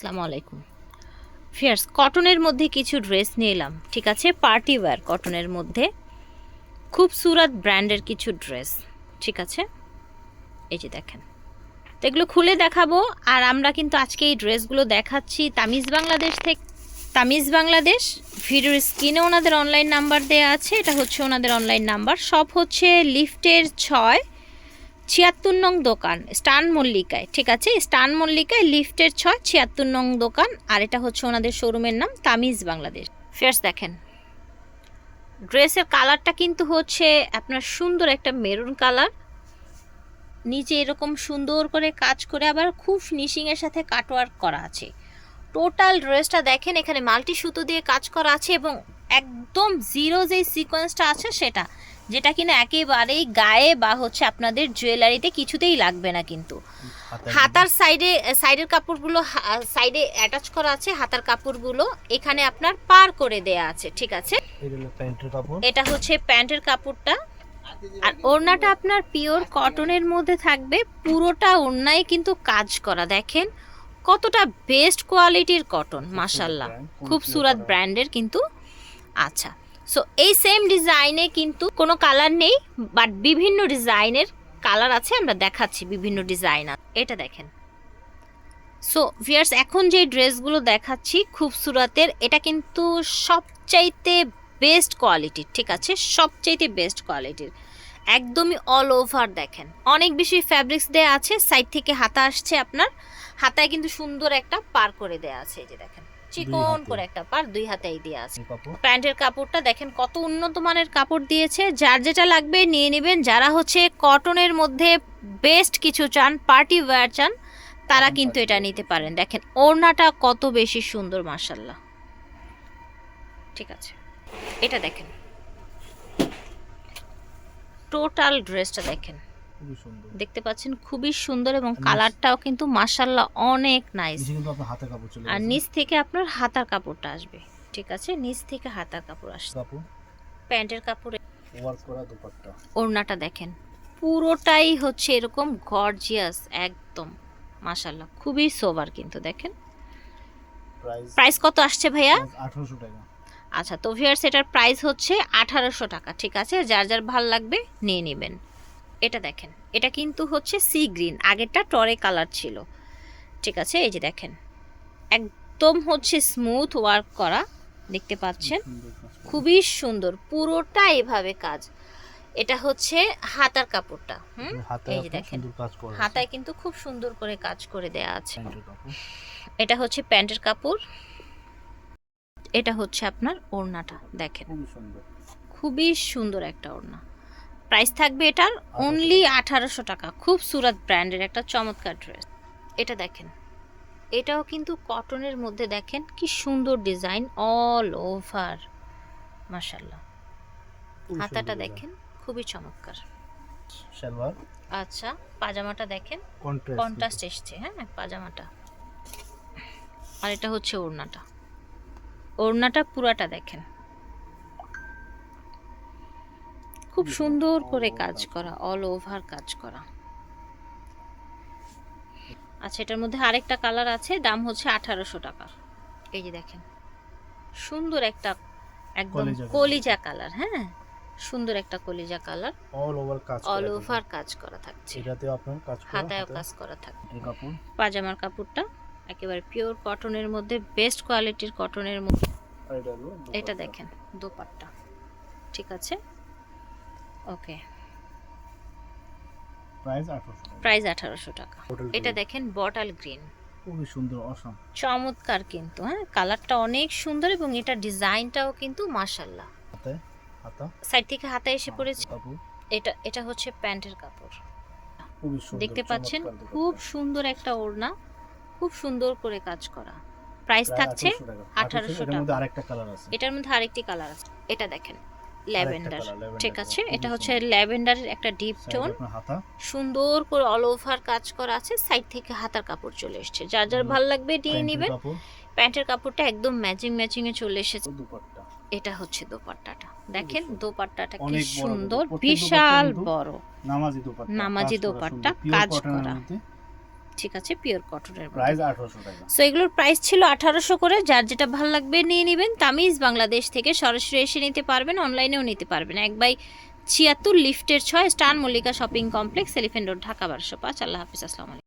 আসসালামু আলাইকুম। ফিয়ার্স কটনের মধ্যে কিছু ড্রেস নিয়ে এলাম, ঠিক আছে? পার্টি ওয়্যার কটনের মধ্যে। খুব সুরাত ব্র্যান্ডের কিছু ড্রেস ঠিক আছে? এই যে দেখেন। তো এগুলো খুলে দেখাবো, আর আমরা কিন্তু আজকে এই ড্রেসগুলো দেখাচ্ছি তামিজ বাংলাদেশ থেকে, তামিজ বাংলাদেশ। ভিডিওর স্ক্রিনে ওনাদের অনলাইন নাম্বার দেওয়া আছে, এটা হচ্ছে ওনাদের অনলাইন নাম্বার সব হচ্ছে লিফটের ছয় ছিয়াত্তর নং দোকান, স্টান মল্লিকায়, ঠিক আছে? স্টান মল্লিকায়, লিফটের ছয়, ছিয়াত্তর নং দোকান, আর এটা হচ্ছে ওনাদের শোরুমের নাম তামিজ বাংলাদেশ। ফেয়ার্স দেখেন। ড্রেসের কালারটা কিন্তু হচ্ছে আপনার সুন্দর একটা মেরুন কালার। নিচে এরকম সুন্দর করে কাজ করে আবার খুব ফিনিশিংয়ের সাথে কাটওয়ার্ক করা আছে। টোটাল ড্রেসটা দেখেন, এখানে মাল্টি সুতো দিয়ে কাজ করা আছে এবং একদম জিরো যে সিকোয়েন্সটা আছে সেটা। যেটা কিনা একেবারেই গায়ে বা হচ্ছে আপনাদের জুয়েলারিতে কিছুতেই লাগবে না কিন্তু। হাতার সাইডে সাইডের কাপড়গুলো সাইডে অ্যাটাচ করা আছে হাতার কাপড়গুলো এখানে আপনার পার করে দেয়া আছে ঠিক আছে? এটা হচ্ছে প্যান্টের কাপড়টা। আর ওড়নাটা আপনার পিওর কটনের মধ্যে থাকবে পুরোটা ওড়নায় কিন্তু কাজ করা। দেখেন কতটা বেস্ট কোয়ালিটির কটন মাশাল্লাহ খুব সুরাত ব্র্যান্ডের কিন্তু আচ্ছা। সো এই সেম ডিজাইনে কিন্তু কোনো কালার নেই বাট বিভিন্ন ডিজাইনের কালার আছে, আমরা দেখাচ্ছি বিভিন্ন ডিজাইন এটা দেখেন। সো ভিয়ার্স এখন যে ড্রেসগুলো দেখাচ্ছি খুব সুরাতের এটা কিন্তু সবচাইতে বেস্ট কোয়ালিটির ঠিক আছে? সবচাইতে বেস্ট কোয়ালিটির একদমই অল ওভার দেখেন। অনেক বেশি ফ্যাব্রিক্স দেয়া আছে সাইড থেকে হাতা আসছে আপনার। হাতায় কিন্তু সুন্দর একটা পার করে দেয়া আছে, এই যে দেখেন। চিকন করে একটা পার দুই হাতেই দিয়ে আছে। প্যান্টের কাপড়টা দেখেন কত উন্নত মানের কাপড় দিয়েছে। যার যেটা লাগবে নিয়ে নেবেন। যারা হচ্ছে কটনের মধ্যে বেস্ট কিছু চান পার্টি ওয়্যার চান তারা কিন্তু এটা নিতে পারেন। দেখেন ওড়নাটা কত বেশি সুন্দর মাসাল্লাহ ঠিক আছে। এটা দেখেন। টোটাল ড্রেসটা দেখেন। দেখতে পাচ্ছেন খুবই সুন্দর এবং কালারটাও কিন্তু মাসাল্লাহ অনেক নাইস আর নিচ থেকে আপনার হাতার কাপড়টা আসবে ঠিক আছে? নিচ থেকে হাতার কাপড় আসবে প্যান্টের কাপড়ে ওড়নাটা দেখেন পুরোটাই হচ্ছে এরকম গর্জিয়াস একদম মাশাল্লাহ খুবই সোবার কিন্তু দেখেন। প্রাইস প্রাইস কত আসছে ভাইয়া? আঠারোশো টাকা। আচ্ছা তো ভিয়ার্স এটার প্রাইস হচ্ছে আঠারোশো টাকা ঠিক আছে? যার যার ভালো লাগবে নিয়ে নেবেন। এটা দেখেন। এটা কিন্তু হচ্ছে সি গ্রিন। আগেরটা টরে কালার ছিল। ঠিক আছে এই যে দেখেন। একদম হচ্ছে স্মুথ ওয়ার্ক করা দেখতে পাচ্ছেন। খুবই সুন্দর। পুরোটা এভাবে কাজ। এটা হচ্ছে হাতার কাপড়টা হুম? এই যে দেখেন। হাতায় কিন্তু খুব সুন্দর করে কাজ করে দেয়া আছে। এটা হচ্ছে প্যান্টের কাপড়। এটা হচ্ছে আপনার ওড়নাটা দেখেন। খুবই সুন্দর একটা ওড়না। প্রাইস থাকবে এটার অনলি আঠারোশো টাকা। খুব সুরাত ব্র্যান্ডের একটা চমৎকার ড্রেস এটা দেখেন। এটাও কিন্তু কটনের মধ্যে দেখেন কি সুন্দর ডিজাইন অল ওভার মাশাল্লাহ হাতাটা দেখেন খুবই চমৎকার। সালোয়ার। আচ্ছা পাজামাটা দেখেন কন্ট্রাস্ট এসছে হ্যাঁ পাজামাটা। আর এটা হচ্ছে ওড়নাটা। ওড়নাটা পুরাটা দেখেন। খুব সুন্দর করে কাজ করা অল ওভার কাজ করা। আচ্ছা এটার মধ্যে আরেকটা কালার আছে দাম হচ্ছে আঠারোশো টাকা। এই যে দেখেন সুন্দর একটা একদম কলিজা কালার হ্যাঁ? সুন্দর একটা কলিজা কালার অল ওভার কাজ করা অল। ওভার কাজ করা থাকছে। এটাতে আপনার কাজ করা হাতায়ও কাজ করা থাকে এই কাপড়। পাজামার কাপড়টা একেবারে পিওর কটনের মধ্যে বেস্ট কোয়ালিটির কটনের মধ্যে। এটা। দেখেন দোপাট্টা। ঠিক আছে? ওকে। প্রাইস আঠারোশো টাকা। প্রাইস আঠারোশো টাকা। এটা দেখেন বটাল গ্রিন। খুবই সুন্দর অসাম চমৎকার কিন্তু হ্যাঁ? কালারটা অনেক সুন্দর এবং এটা ডিজাইনটাও কিন্তু মাশাল্লাহ হাতে হাতা। সাইড থেকে হাতে এসে পড়েছে। এটা এটা হচ্ছে প্যান্টের কাপড়। দেখতে পাচ্ছেন? খুব সুন্দর একটা ওড়না। খুব সুন্দর করে কাজ করা। প্রাইস থাকছে 1800 টাকা। এটার মধ্যে আরেকটা কালার আছে। এটার মধ্যে আরেকটি কালার আছে। এটা দেখেন। ল্যাভেন্ডার ঠিক আছে এটা হচ্ছে। ল্যাভেন্ডারের একটা ডিপ টোন সুন্দর করে অল ওভার কাজ করা আছে সাইড থেকে হাতার কাপড় চলে এসেছে। যার যার ভালো লাগবে প্যান্টের নেবেন। প্যান্টের কাপড়টা একদম ম্যাচিং ম্যাচিং এ চলে এসেছে। এটা হচ্ছে দোপাট্টাটা। দেখেন দোপাট্টাটা কি সুন্দর বিশাল বড়। নামাজি দোপাট্টা নামাজি কাজ করা ঠিক আছে পিওর কটনের প্রাইস আঠারোশো টাকা। সো এগুলোর প্রাইস ছিল আঠারোশো করে যার যেটা ভালো লাগবে নিয়ে নেবেন। তামিজ বাংলাদেশ থেকে সরাসরি এসে নিতে পারবেন অনলাইনেও নিতে পারবেন। এক বাই ছিয়াত্তর লিফটের ছয় star Mallika shopping complex elephant road Dhaka বারোশো পাঁচ। আল্লাহ হাফিজ আসসালামু আলাইকুম।